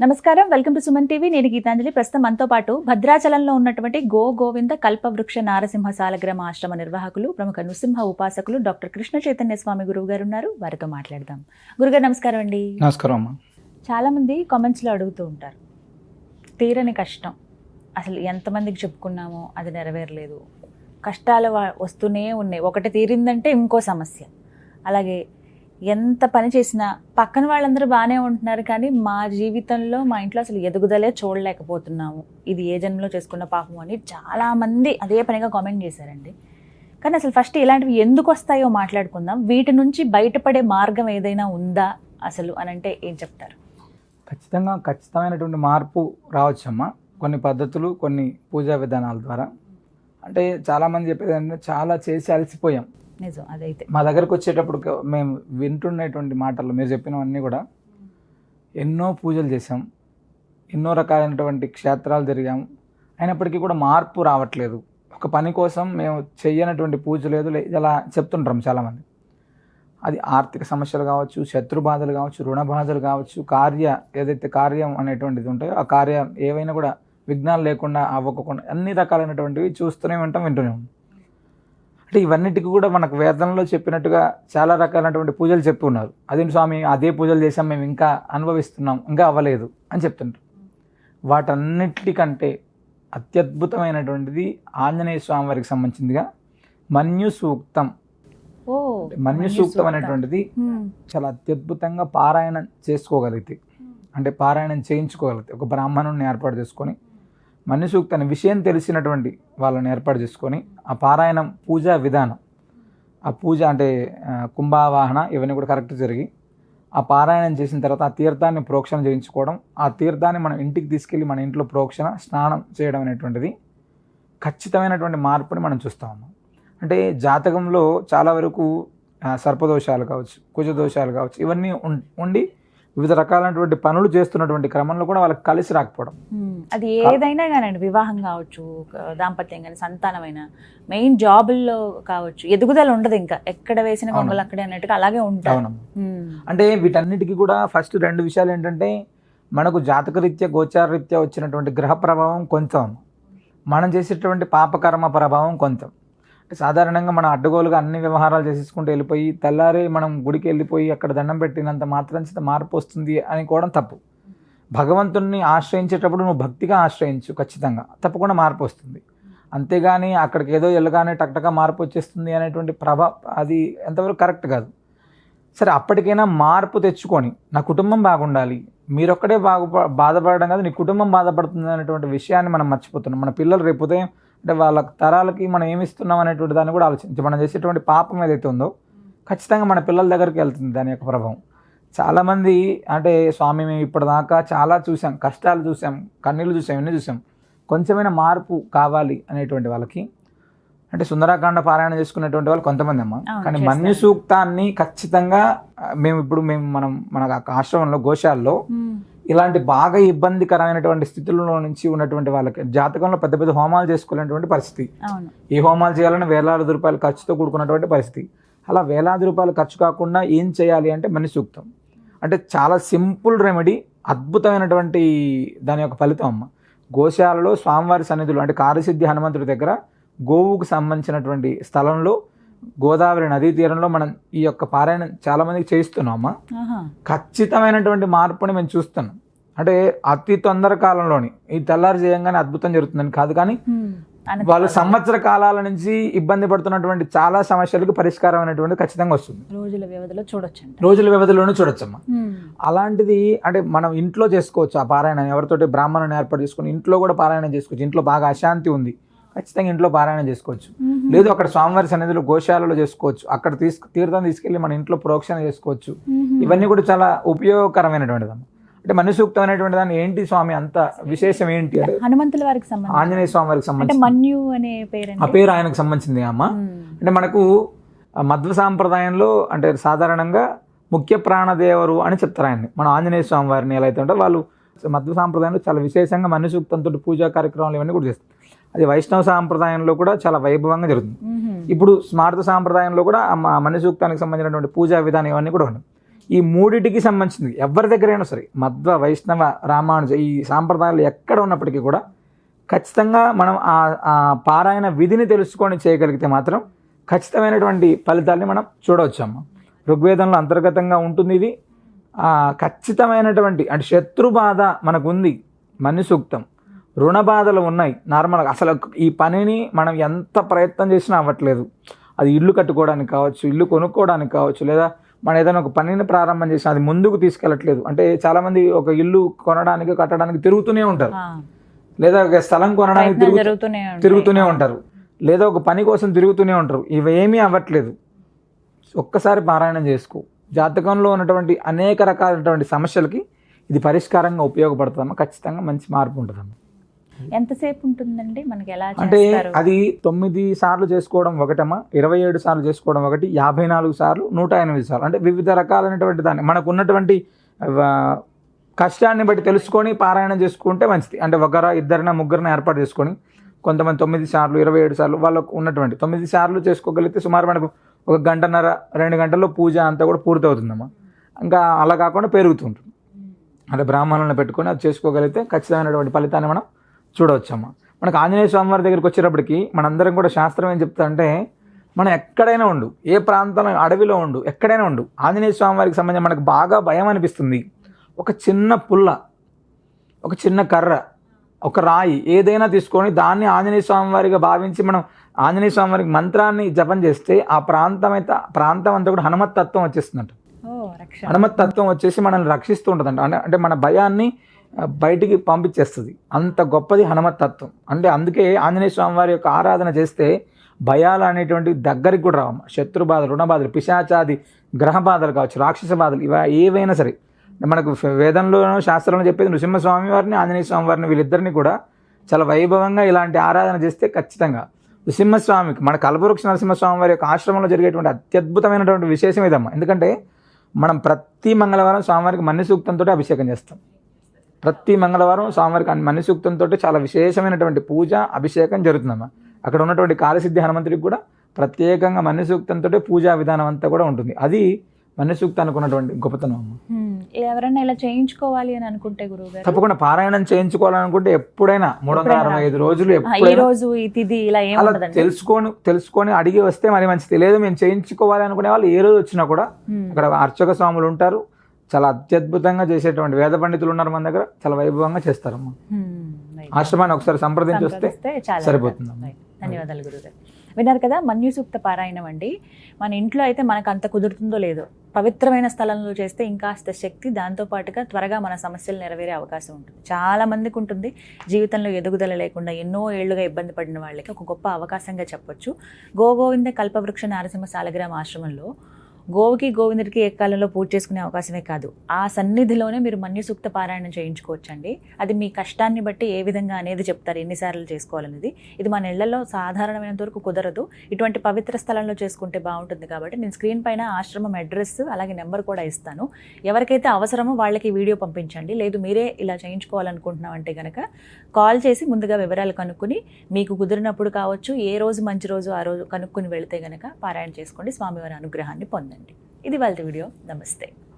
నమస్కారం. Welcome to Suman TV. నేను గీతాంజలి. ప్రస్తుతం మనతో పాటు భద్రాచలంలో ఉన్నటువంటి గో గోవింద కల్పవృక్ష నారసింహ సాలగ్రామ ఆశ్రమ నిర్వాహకులు ప్రముఖ నృసింహ ఉపాసకులు డాక్టర్ కృష్ణ చైతన్య స్వామి గురువు గారు ఉన్నారు. వారితో మాట్లాడదాం. గురుగారు నమస్కారం అండి. నమస్కారం అమ్మా. చాలా మంది కామెంట్స్లో అడుగుతూ ఉంటారు. తీరని కష్టం. అసలు ఎంతమందికి చెప్పుకున్నామో అది నెరవేరలేదు. కష్టాలు వస్తూనే ఉన్నాయి. ఒకటి తీరిందంటే ఇంకో సమస్య. అలాగే ఎంత పని చేసినా పక్కన వాళ్ళందరూ బాగానే ఉంటున్నారు కానీ మా జీవితంలో మా ఇంట్లో అసలు ఎదుగుదలే చూడలేకపోతున్నాము. ఇది ఏ జన్మలో చేసుకున్న పాపం అని చాలామంది అదే పనిగా కామెంట్ చేశారండి. కానీ అసలు ఫస్ట్ ఇలాంటివి ఎందుకు వస్తాయో మాట్లాడుకుందాం. వీటి నుంచి బయటపడే మార్గం ఏదైనా ఉందా అసలు అని అంటే ఏం చెప్తారు? ఖచ్చితంగా ఖచ్చితమైనటువంటి మార్పు రావచ్చమ్మా. కొన్ని పద్ధతులు కొన్ని పూజా విధానాల ద్వారా. అంటే చాలామంది చెప్పేది చాలా చేసి అలసిపోయాం. నిజం అదైతే. మా దగ్గరకు వచ్చేటప్పుడు మేము వింటున్నటువంటి మాటలు మీరు చెప్పినవన్నీ కూడా ఎన్నో పూజలు చేసాం ఎన్నో రకాలైనటువంటి క్షేత్రాలు తిరిగాం అయినప్పటికీ కూడా మార్పు రావట్లేదు. ఒక పని కోసం మేము చెయ్యనటువంటి పూజ లేదు ఇలా చెప్తుంటాం చాలామంది. అది ఆర్థిక సమస్యలు కావచ్చు శత్రు బాధలు కావచ్చు రుణ బాధలు కావచ్చు కార్య ఏదైతే కార్యం అనేటువంటిది ఉంటాయో ఆ కార్యం ఏవైనా కూడా విఘ్నాలు లేకుండా అవ్వకుండా అన్ని రకాలైనటువంటివి చూస్తూనే ఉంటాం వింటూనే ఉంటాం. అంటే ఇవన్నిటికీ కూడా మనకు వేదంలో చెప్పినట్టుగా చాలా రకాలైనటువంటి పూజలు చెప్పి ఉన్నారు అదేంటి స్వామి అదే పూజలు చేసాం మేము ఇంకా అనుభవిస్తున్నాం ఇంకా అవ్వలేదు అని చెప్తుంటారు. వాటన్నిటికంటే అత్యద్భుతమైనటువంటిది ఆంజనేయ స్వామి వారికి సంబంధించిందిగా మన్యు సూక్తం. మన్యు సూక్తం అనేటువంటిది. చాలా అత్యద్భుతంగా పారాయణం చేసుకోగలిగితే అంటే పారాయణం చేయించుకోగలిగితే ఒక బ్రాహ్మణుని ఏర్పాటు చేసుకొని మన్యు తన అనే విషయం తెలిసినటువంటి వాళ్ళని ఏర్పాటు చేసుకొని ఆ పారాయణం పూజా విధానం. ఆ పూజ అంటే కుంభావాహన ఇవన్నీ కూడా కరెక్ట్ జరిగి ఆ పారాయణం చేసిన తర్వాత ఆ తీర్థాన్ని ప్రోక్షణ చేయించుకోవడం ఆ తీర్థాన్ని మనం ఇంటికి తీసుకెళ్ళి మన ఇంట్లో ప్రోక్షణ స్నానం చేయడం అనేటువంటిది ఖచ్చితమైనటువంటి మార్పుని మనం చూస్తాము అంటే జాతకంలో చాలా వరకు సర్పదోషాలు కావచ్చు కుజదోషాలు కావచ్చు ఇవన్నీ ఉం- ఉండి వివిధ రకాలైనటువంటి పనులు చేస్తున్నటువంటి క్రమంలో కూడా వాళ్ళకి కలిసి రాకపోవడం. అది ఏదైనా కానండి వివాహం కావచ్చు దాంపత్యం కానీ సంతానమైన మెయిన్ జాబుల్లో కావచ్చు ఎదుగుదల ఉండదు ఇంకా ఎక్కడ వేసిన. కొంగలు అక్కడే అన్నట్టుగా అలాగే హ్మ్. అంటే వీటన్నిటికీ కూడా ఫస్ట్ రెండు విషయాలు ఏంటంటే మనకు జాతకరీత్యా గోచారరీత్యా వచ్చినటువంటి గ్రహ ప్రభావం కొంచెం మనం చేసేటువంటి పాపకర్మ ప్రభావం కొంచెం అంటే సాధారణంగా మనం అడ్డగోలుగా అన్ని వ్యవహారాలు చేసేసుకుంటూ వెళ్ళిపోయి తెల్లారి మనం గుడికి వెళ్ళిపోయి అక్కడ దండం పెట్టినంత మాత్రం మార్పు వస్తుంది అని కూడా తప్పు. భగవంతుణ్ణి ఆశ్రయించేటప్పుడు నువ్వు భక్తిగా ఆశ్రయించు ఖచ్చితంగా. తప్పకుండా మార్పు వస్తుంది. అంతేగాని అక్కడికి ఏదో వెళ్ళగానే టక్టగా మార్పు వచ్చేస్తుంది అనేటువంటి ప్రభా అది ఎంతవరకు కరెక్ట్ కాదు. సరే అప్పటికైనా మార్పు తెచ్చుకొని నా కుటుంబం బాగుండాలి మీరొక్కడే బాగు బాధపడడం కాదు నీ కుటుంబం బాధపడుతుంది అనేటువంటి విషయాన్ని మనం మర్చిపోతున్నాం. మన పిల్లలు రేపు ఉదయం అంటే వాళ్ళ తరాలకి మనం ఏమి ఇస్తున్నాం అనేటువంటి దాన్ని కూడా ఆలోచించి మనం చేసేటువంటి పాపం ఏదైతే ఉందో ఖచ్చితంగా మన పిల్లల దగ్గరికి వెళ్తుంది దాని యొక్క ప్రభావం చాలామంది అంటే స్వామి మేము ఇప్పటిదాకా చాలా చూసాం కష్టాలు చూసాం కన్నీళ్ళు చూసాం ఇవన్నీ చూసాం కొంచెమైనా మార్పు కావాలి అనేటువంటి వాళ్ళకి అంటే సుందరాకాండ పారాయణ చేసుకునేటువంటి వాళ్ళు కొంతమంది అమ్మ కానీ. మన్యు సూక్తాన్ని ఖచ్చితంగా మేము ఇప్పుడు మేము మనం మన ఆశ్రమంలో గోశాలలో. ఇలాంటి బాగా ఇబ్బందికరమైనటువంటి స్థితుల్లో నుంచి ఉన్నటువంటి వాళ్ళకి జాతకంలో పెద్ద పెద్ద హోమాలు చేసుకోలేనటువంటి పరిస్థితి. ఏ హోమాలు చేయాలన్నా వేలాది రూపాయలు ఖర్చుతో కూడుకున్నటువంటి పరిస్థితి. అలా వేలాది రూపాయలు ఖర్చు కాకుండా ఏం చేయాలి అంటే మని సూక్తం. అంటే చాలా సింపుల్ రెమెడీ అద్భుతమైనటువంటి దాని యొక్క ఫలితం అమ్మ. గోశాలలో స్వామివారి సన్నిధులు అంటే కార్యసిద్ధి హనుమంతుడి దగ్గర గోవుకు సంబంధించినటువంటి స్థలంలో గోదావరి నదీ తీరంలో మనం ఈ యొక్క పారాయణం చాలా మందికి చేయిస్తున్నాం అమ్మ ఆహా. ఖచ్చితమైనటువంటి మార్పుని మేము చూస్తున్నాం. అంటే అతి తొందర కాలంలోని ఈ తెల్లారి చేయంగానే అద్భుతం జరుగుతుందని కాదు కానీ వాళ్ళు సంవత్సర కాలాల నుంచి ఇబ్బంది పడుతున్నటువంటి చాలా సమస్యలకు పరిష్కారం అనేటువంటి ఖచ్చితంగా వస్తుంది. రోజుల వ్యవధిలో చూడొచ్చంట. రోజుల వ్యవధిలోనూ చూడొచ్చమ్మా. అలాంటిది అంటే మనం ఇంట్లో చేసుకోవచ్చు ఆ పారాయణం. ఎవరితోటి బ్రాహ్మణుని ఏర్పాటు చేసుకుని ఇంట్లో కూడా పారాయణం చేసుకోవచ్చు. ఇంట్లో బాగా అశాంతి ఉంది. ఖచ్చితంగా ఇంట్లో పారాయణం చేసుకోవచ్చు. లేదు అక్కడ స్వామివారి సన్నిధిలో గోశాలలో చేసుకోవచ్చు. అక్కడ తీసుకు తీర్థం తీసుకెళ్ళి మన ఇంట్లో ప్రోక్షణ చేసుకోవచ్చు. ఇవన్నీ కూడా చాలా ఉపయోగకరమైనటువంటిది అంటే మనుసూక్తం అనేటువంటి దాన్ని ఏంటి స్వామి? అంత విశేషం ఏంటి? అంటే హనుమంతుల వారికి సంబంధించి. ఆంజనేయ స్వామి వారికి సంబంధించి. మన్యు అనే పేరు ఆ పేరు ఆయనకు సంబంధించింది అమ్మ. అంటే మనకు మధ్వ సాంప్రదాయంలో అంటే సాధారణంగా ముఖ్య ప్రాణదేవరు అని చెప్తారు ఆయన్ని. మన ఆంజనేయ స్వామి వారిని ఎలా అయితే ఉంటే వాళ్ళు మధ్వ సాంప్రదాయంలో చాలా విశేషంగా మనుసూక్తంతో పూజా కార్యక్రమాలు ఇవన్నీ కూడా చేస్తారు. అది వైష్ణవ సాంప్రదాయంలో కూడా చాలా వైభవంగా జరుగుతుంది. ఇప్పుడు స్మార్త సాంప్రదాయంలో కూడా ఆ మ- మనుసూక్తానికి సంబంధించినటువంటి పూజా విధానం ఇవన్నీ కూడా ఉన్నాయి. ఈ మూడిటికి సంబంధించింది ఎవరి దగ్గరైనా సరే మధ్వ వైష్ణవ రామానుజ ఈ సాంప్రదాయాలు ఎక్కడ ఉన్నప్పటికీ కూడా ఖచ్చితంగా మనం ఆ పారాయణ విధిని తెలుసుకొని చేయగలిగితే మాత్రం ఖచ్చితమైనటువంటి ఫలితాల్ని మనం చూడవచ్చు అమ్మ. ఋగ్వేదంలో అంతర్గతంగా ఉంటుంది ఇది. ఖచ్చితమైనటువంటి అంటే శత్రు బాధ మనకు ఉంది మన్యు సూక్తం రుణ బాధలు ఉన్నాయి నార్మల్గా అసలు ఈ పనిని మనం ఎంత ప్రయత్నం చేసినా అవ్వట్లేదు. అది ఇల్లు కట్టుకోవడానికి కావచ్చు ఇల్లు కొనుక్కోవడానికి కావచ్చు లేదా మనం ఏదైనా ఒక పనిని ప్రారంభం చేసినా అది ముందుకు తీసుకెళ్ళట్లేదు. అంటే చాలామంది ఒక ఇల్లు కొనడానికి కట్టడానికి తిరుగుతూనే ఉంటారు. లేదా ఒక స్థలం కొనడానికి. తిరుగుతూనే ఉంటారు. లేదా ఒక పని కోసం తిరుగుతూనే ఉంటారు. ఇవేమీ అవ్వట్లేదు. ఒక్కసారి పారాయణం చేసుకో. జాతకంలో ఉన్నటువంటి అనేక రకాలైనటువంటి సమస్యలకి ఇది పరిష్కారంగా ఉపయోగపడుతుందమ్మా. ఖచ్చితంగా మంచి మార్పు ఉంటుందమ్మా. ఎంతసేపు ఉంటుందండి మనకి ఎలా అంటే అది తొమ్మిది సార్లు చేసుకోవడం ఒకటమ్మా ఇరవై ఏడు సార్లు చేసుకోవడం ఒకటి యాభై నాలుగు సార్లు నూట ఎనిమిది సార్లు. అంటే వివిధ రకాలైనటువంటి దాన్ని. మనకు ఉన్నటువంటి కష్టాన్ని బట్టి తెలుసుకొని పారాయణం చేసుకుంటే మంచిది. అంటే ఒకరా ఇద్దరిన ముగ్గురిని ఏర్పాటు చేసుకొని కొంతమంది తొమ్మిది సార్లు ఇరవై ఏడు సార్లు వాళ్ళకు ఉన్నటువంటి తొమ్మిది సార్లు చేసుకోగలిగితే సుమారు మనకు ఒక గంటన్నర రెండు గంటల్లో పూజ అంతా కూడా పూర్తవుతుందమ్మా. ఇంకా అలా కాకుండా పెరుగుతుంటుంది. అంటే బ్రాహ్మణులను పెట్టుకొని అది చేసుకోగలిగితే ఖచ్చితమైనటువంటి ఫలితాన్ని మనం చూడవచ్చమ్మా. మనకు ఆంజనేయ స్వామి వారి దగ్గరికి వచ్చేటప్పటికి మనందరం కూడా శాస్త్రం ఏం చెప్తారంటే మనం ఎక్కడైనా ఉండు ఏ ప్రాంతంలో అడవిలో ఉండు ఎక్కడైనా ఉండు ఆంజనేయ స్వామి వారికి సంబంధించి మనకు బాగా భయం అనిపిస్తుంది. ఒక చిన్న పుల్ల ఒక చిన్న కర్ర ఒక రాయి ఏదైనా తీసుకొని దాన్ని ఆంజనేయ స్వామి వారిగా భావించి మనం ఆంజనేయ స్వామి వారికి మంత్రాన్ని జపం చేస్తే ఆ ప్రాంతం అయితే ప్రాంతం అంతా కూడా హనుమత్ తత్వం వచ్చేస్తుందంట. హనుమత్ తత్వం వచ్చేసి మనల్ని రక్షిస్తూ ఉంటుందంట. అంటే అంటే మన భయాన్ని బయటికి పంపించేస్తుంది. అంత గొప్పది హనుమతత్వం. అంటే అందుకే ఆంజనేయ స్వామి వారి యొక్క ఆరాధన చేస్తే భయాలు అనేటువంటి దగ్గరికి కూడా రావమ్మ శత్రు బాధలు రుణ బాధలు పిశాచాది గ్రహ బాధలు కావచ్చు రాక్షస బాధలు ఇవ ఏవైనా సరే. మనకు వేదంలోనూ శాస్త్రంలో చెప్పేది నృసింహస్వామి వారిని ఆంజనేయ స్వామి వారిని వీళ్ళిద్దరిని కూడా చాలా వైభవంగా ఇలాంటి ఆరాధన చేస్తే ఖచ్చితంగా నృసింహస్వామికి మన కల్పవృక్ష నరసింహస్వామి వారి యొక్క ఆశ్రమంలో జరిగేటువంటి అత్యద్భుతమైనటువంటి విశేషం ఇదమ్మా. ఎందుకంటే మనం ప్రతి మంగళవారం స్వామివారికి మన్ని సూక్తంతో అభిషేకం చేస్తాం. ప్రతి మంగళవారం స్వామివారికి మన్య సూక్తంతో చాలా విశేషమైనటువంటి పూజ అభిషేకం జరుగుతుందమ్మా. అక్కడ ఉన్నటువంటి కార్యసిద్ధి హనుమంతుడికి కూడా ప్రత్యేకంగా మన్య సూక్తంతో పూజా విధానం అంతా కూడా ఉంటుంది. అది మన్య సూక్తం అనుకున్నటువంటి గొప్పతనం. ఎవరైనా ఇలా చేయించుకోవాలి అని అనుకుంటే గురువు గారు తప్పకుండా పారాయణం చేయించుకోవాలనుకుంటే ఎప్పుడైనా మూడు వందల అరవై ఐదు రోజులు ఈ రోజు ఇలా అలా తెలుసుకొని తెలుసుకొని అడిగి వస్తే మరి మంచిది. లేదు మేము చేయించుకోవాలి అనుకునే వాళ్ళు ఏ రోజు వచ్చినా కూడా. అక్కడ అర్చక స్వాములు ఉంటారు. చాలా అత్యద్భుతంగా చేసేటువంటి వేద పండితులు ఉన్నారు మన దగ్గర చాలా వైభవంగా చేస్తారమ్మా. రైట్. ఆశ్రమాన్ని ఒకసారి సంప్రదించి వస్తే సరిపోతుందమ్మా. రైట్. ధన్యవాదాలు గురుగారు. విన్నారు కదా మన్యు సూక్త పారాయణం అండి. మన ఇంట్లో అయితే మనకు అంత కుదురుతుందో లేదో పవిత్రమైన స్థలంలో చేస్తే ఇంకాస్త శక్తి దాంతో పాటుగా త్వరగా మన సమస్యలు నెరవేరే అవకాశం ఉంటుంది. చాలా మందికి ఉంటుంది. జీవితంలో ఎదుగుదల లేకుండా ఎన్నో ఏళ్ళుగా ఇబ్బంది పడిన వాళ్ళకి ఒక గొప్ప అవకాశంగా చెప్పొచ్చు. గోగోవింద కల్పవృక్ష నారసింహ సాలగ్రామ ఆశ్రమంలో గోవుకి గోవిందుడికి ఏ కాలంలో పూజ చేసుకునే అవకాశమే కాదు. ఆ సన్నిధిలోనే మీరు మన్యుసూక్త పారాయణం చేయించుకోవచ్చండి. అది మీ కష్టాన్ని బట్టి ఏ విధంగా అనేది చెప్తారు ఎన్నిసార్లు చేసుకోవాలనేది. ఇది మన ఇళ్ళలో సాధారణమైనంత వరకు కుదరదు. ఇటువంటి పవిత్ర స్థలంలో చేసుకుంటే బాగుంటుంది కాబట్టి నేను స్క్రీన్ పైన ఆశ్రమం అడ్రస్ అలాగే నెంబర్ కూడా ఇస్తాను. ఎవరికైతే అవసరమో వాళ్ళకి వీడియో పంపించండి. లేదు మీరే ఇలా చేయించుకోవాలనుకుంటున్నాం అంటే కనుక కాల్ చేసి ముందుగా వివరాలు కనుక్కుని మీకు కుదిరినప్పుడు కావచ్చు ఏ రోజు మంచి రోజు ఆ రోజు కనుక్కుని వెళితే కనుక పారాయణ చేసుకోండి. స్వామివారి అనుగ్రహాన్ని పొందండి. ఇది వాళ్ళ వీడియో. నమస్తే.